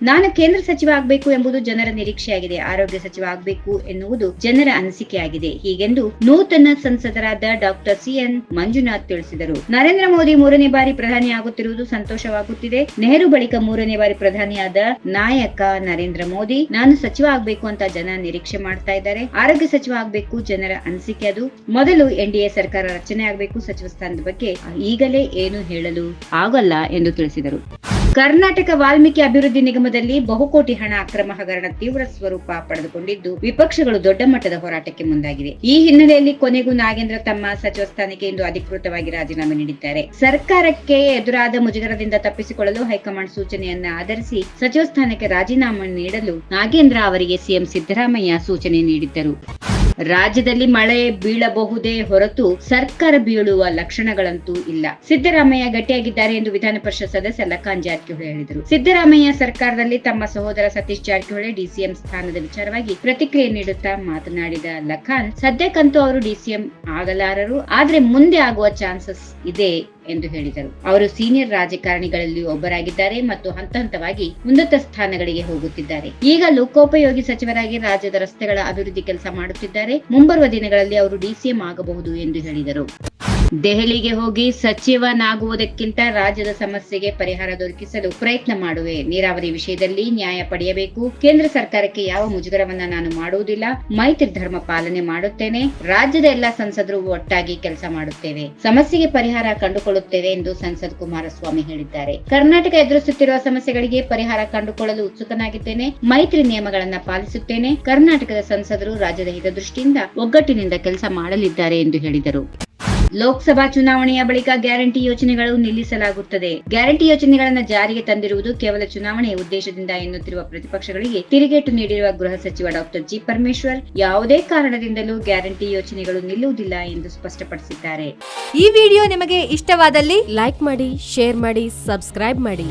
ನಾನು ಕೇಂದ್ರ ಸಚಿವ ಆಗಬೇಕು ಎಂಬುದು ಜನರ ನಿರೀಕ್ಷೆಯಾಗಿದೆ, ಆರೋಗ್ಯ ಸಚಿವ ಆಗಬೇಕು ಎನ್ನುವುದು ಜನರ ಅನಿಸಿಕೆಯಾಗಿದೆ. ಹೀಗೆಂದು ನೂತನ ಸಂಸದರಾದ ಡಾಕ್ಟರ್ ಸಿಎನ್ ಮಂಜುನಾಥ್ ತಿಳಿಸಿದರು. ನರೇಂದ್ರ ಮೋದಿ ಮೂರನೇ ಬಾರಿ ಪ್ರಧಾನಿ ಆಗುತ್ತಿರುವುದು ಸಂತೋಷವಾಗುತ್ತಿದೆ. ನೆಹರು ಬಳಿಕ ಮೂರನೇ ಬಾರಿ ಪ್ರಧಾನಿಯಾದ ನಾಯಕ ನರೇಂದ್ರ ಮೋದಿ. ನಾನು ಸಚಿವ ಆಗಬೇಕು ಅಂತ ಜನ ನಿರೀಕ್ಷೆ ಮಾಡ್ತಾ ಇದ್ದಾರೆ. ಆರೋಗ್ಯ ಸಚಿವ ಆಗಬೇಕು ಜನರ ಅನಿಸಿಕೆ ಅದು. ಮೊದಲು ಎನ್ಡಿಎ ಸರ್ಕಾರ ರಚನೆ ಆಗಬೇಕು ಸಚಿವ ಸ್ಥಾನದ ಬಗ್ಗೆ ಈಗಲೇ ಏನು ಹೇಳಲು ಆಗಲ್ಲ ಎಂದು ತಿಳಿಸಿದರು. ಕರ್ನಾಟಕ ವಾಲ್ಮೀಕಿ ಅಭಿವೃದ್ಧಿ ನಿಗಮದಲ್ಲಿ ಬಹುಕೋಟಿ ಹಣ ಅಕ್ರಮ ಹಗರಣ ತೀವ್ರ ಸ್ವರೂಪ ಪಡೆದುಕೊಂಡಿದ್ದು, ವಿಪಕ್ಷಗಳು ದೊಡ್ಡ ಮಟ್ಟದ ಹೋರಾಟಕ್ಕೆ ಮುಂದಾಗಿವೆ. ಈ ಹಿನ್ನೆಲೆಯಲ್ಲಿ ಕೊನೆಗೂ ನಾಗೇಂದ್ರ ತಮ್ಮ ಸಚಿವ ಸ್ಥಾನಕ್ಕೆ ಇಂದು ಅಧಿಕೃತವಾಗಿ ರಾಜೀನಾಮೆ ನೀಡಿದ್ದಾರೆ. ಸರ್ಕಾರಕ್ಕೆ ಎದುರಾದ ಮುಜುಗರದಿಂದ ತಪ್ಪಿಸಿಕೊಳ್ಳಲು ಹೈಕಮಾಂಡ್ ಸೂಚನೆಯನ್ನ ಆಧರಿಸಿ ಸಚಿವ ಸ್ಥಾನಕ್ಕೆ ರಾಜೀನಾಮೆ ನೀಡಲು ನಾಗೇಂದ್ರ ಅವರಿಗೆ ಸಿಎಂ ಸಿದ್ದರಾಮಯ್ಯ ಸೂಚನೆ ನೀಡಿದ್ದರು. ರಾಜ್ಯದಲ್ಲಿ ಮಳೆ ಬೀಳಬಹುದೇ ಹೊರತು ಸರ್ಕಾರ ಬೀಳುವ ಲಕ್ಷಣಗಳಂತೂ ಇಲ್ಲ. ಸಿದ್ದರಾಮಯ್ಯ ಗಟ್ಟಿಯಾಗಿದ್ದಾರೆ ಎಂದು ವಿಧಾನ ಪರಿಷತ್ ಸದಸ್ಯ ಲಖಾನ್ ಜಾರಕಿಹೊಳಿ ಹೇಳಿದರು. ಸಿದ್ದರಾಮಯ್ಯ ಸರ್ಕಾರದಲ್ಲಿ ತಮ್ಮ ಸಹೋದರ ಸತೀಶ್ ಜಾರಕಿಹೊಳಿ ಡಿಸಿಎಂ ಸ್ಥಾನದ ವಿಚಾರವಾಗಿ ಪ್ರತಿಕ್ರಿಯೆ ನೀಡುತ್ತಾ ಮಾತನಾಡಿದ ಲಖಾನ್, ಸದ್ಯಕ್ಕಂತೂ ಅವರು ಡಿಸಿಎಂ ಆಗಲಾರರು, ಆದ್ರೆ ಮುಂದೆ ಆಗುವ ಚಾನ್ಸಸ್ ಇದೆ ಎಂದು ಹೇಳಿದರು. ಅವರು ಸೀನಿಯರ್ ರಾಜಕಾರಣಿಗಳಲ್ಲಿ ಒಬ್ಬರಾಗಿದ್ದಾರೆ ಮತ್ತು ಹಂತ ಹಂತವಾಗಿ ಉನ್ನತ ಸ್ಥಾನಗಳಿಗೆ ಹೋಗುತ್ತಿದ್ದಾರೆ. ಈಗ ಲೋಕೋಪಯೋಗಿ ಸಚಿವರಾಗಿ ರಾಜ್ಯದ ರಸ್ತೆಗಳ ಅಭಿವೃದ್ಧಿ ಕೆಲಸ ಮಾಡುತ್ತಿದ್ದಾರೆ. ಮುಂಬರುವ ದಿನಗಳಲ್ಲಿ ಅವರು ಡಿಸಿಎಂ ಆಗಬಹುದು ಎಂದು ಹೇಳಿದರು. ದೆಹಲಿಗೆ ಹೋಗಿ ಸಚಿವನಾಗುವುದಕ್ಕಿಂತ ರಾಜ್ಯದ ಸಮಸ್ಯೆಗೆ ಪರಿಹಾರ ದೊರಕಿಸಲು ಪ್ರಯತ್ನ ಮಾಡುವೆ. ನೀರಾವರಿ ವಿಷಯದಲ್ಲಿ ನ್ಯಾಯ ಪಡೆಯಬೇಕು. ಕೇಂದ್ರ ಸರ್ಕಾರಕ್ಕೆ ಯಾವ ಮುಜುಗರವನ್ನ ನಾನು ಮಾಡುವುದಿಲ್ಲ. ಮೈತ್ರಿ ಧರ್ಮ ಪಾಲನೆ ಮಾಡುತ್ತೇನೆ. ರಾಜ್ಯದ ಎಲ್ಲಾ ಸಂಸದರು ಒಟ್ಟಾಗಿ ಕೆಲಸ ಮಾಡುತ್ತೇವೆ. ಸಮಸ್ಯೆಗೆ ಪರಿಹಾರ ಕಂಡುಕೊಳ್ಳುತ್ತೇವೆ ಎಂದು ಸಂಸದ್ ಕುಮಾರಸ್ವಾಮಿ ಹೇಳಿದ್ದಾರೆ. ಕರ್ನಾಟಕ ಎದುರಿಸುತ್ತಿರುವ ಸಮಸ್ಯೆಗಳಿಗೆ ಪರಿಹಾರ ಕಂಡುಕೊಳ್ಳಲು ಉತ್ಸುಕನಾಗಿದ್ದೇನೆ. ಮೈತ್ರಿ ನಿಯಮಗಳನ್ನ ಪಾಲಿಸುತ್ತೇನೆ. ಕರ್ನಾಟಕದ ಸಂಸದರು ರಾಜ್ಯದ ಹಿತದೃಷ್ಟಿಯಿಂದ ಒಗ್ಗಟ್ಟಿನಿಂದ ಕೆಲಸ ಮಾಡಲಿದ್ದಾರೆ ಎಂದು ಹೇಳಿದರು. ಲೋಕಸಭಾ ಚುನಾವಣೆಯ ಬಳಿಕ ಗ್ಯಾರಂಟಿ ಯೋಜನೆಗಳು ನಿಲ್ಲಿಸಲಾಗುತ್ತದೆ. ಗ್ಯಾರಂಟಿ ಯೋಜನೆಗಳನ್ನು ಜಾರಿಗೆ ತಂದಿರುವುದು ಕೇವಲ ಚುನಾವಣೆಯ ಉದ್ದೇಶದಿಂದ ಎನ್ನುತ್ತಿರುವ ಪ್ರತಿಪಕ್ಷಗಳಿಗೆ ತಿರುಗೇಟು ನೀಡಿರುವ ಗೃಹ ಸಚಿವ ಡಾಕ್ಟರ್ ಜಿ. ಪರಮೇಶ್ವರ್ ಯಾವುದೇ ಕಾರಣದಿಂದಲೂ ಗ್ಯಾರಂಟಿ ಯೋಜನೆಗಳು ನಿಲ್ಲುವುದಿಲ್ಲ ಎಂದು ಸ್ಪಷ್ಟಪಡಿಸಿದ್ದಾರೆ. ಈ ವಿಡಿಯೋ ನಿಮಗೆ ಇಷ್ಟವಾದಲ್ಲಿ ಲೈಕ್ ಮಾಡಿ, ಶೇರ್ ಮಾಡಿ, ಸಬ್ಸ್ಕ್ರೈಬ್ ಮಾಡಿ.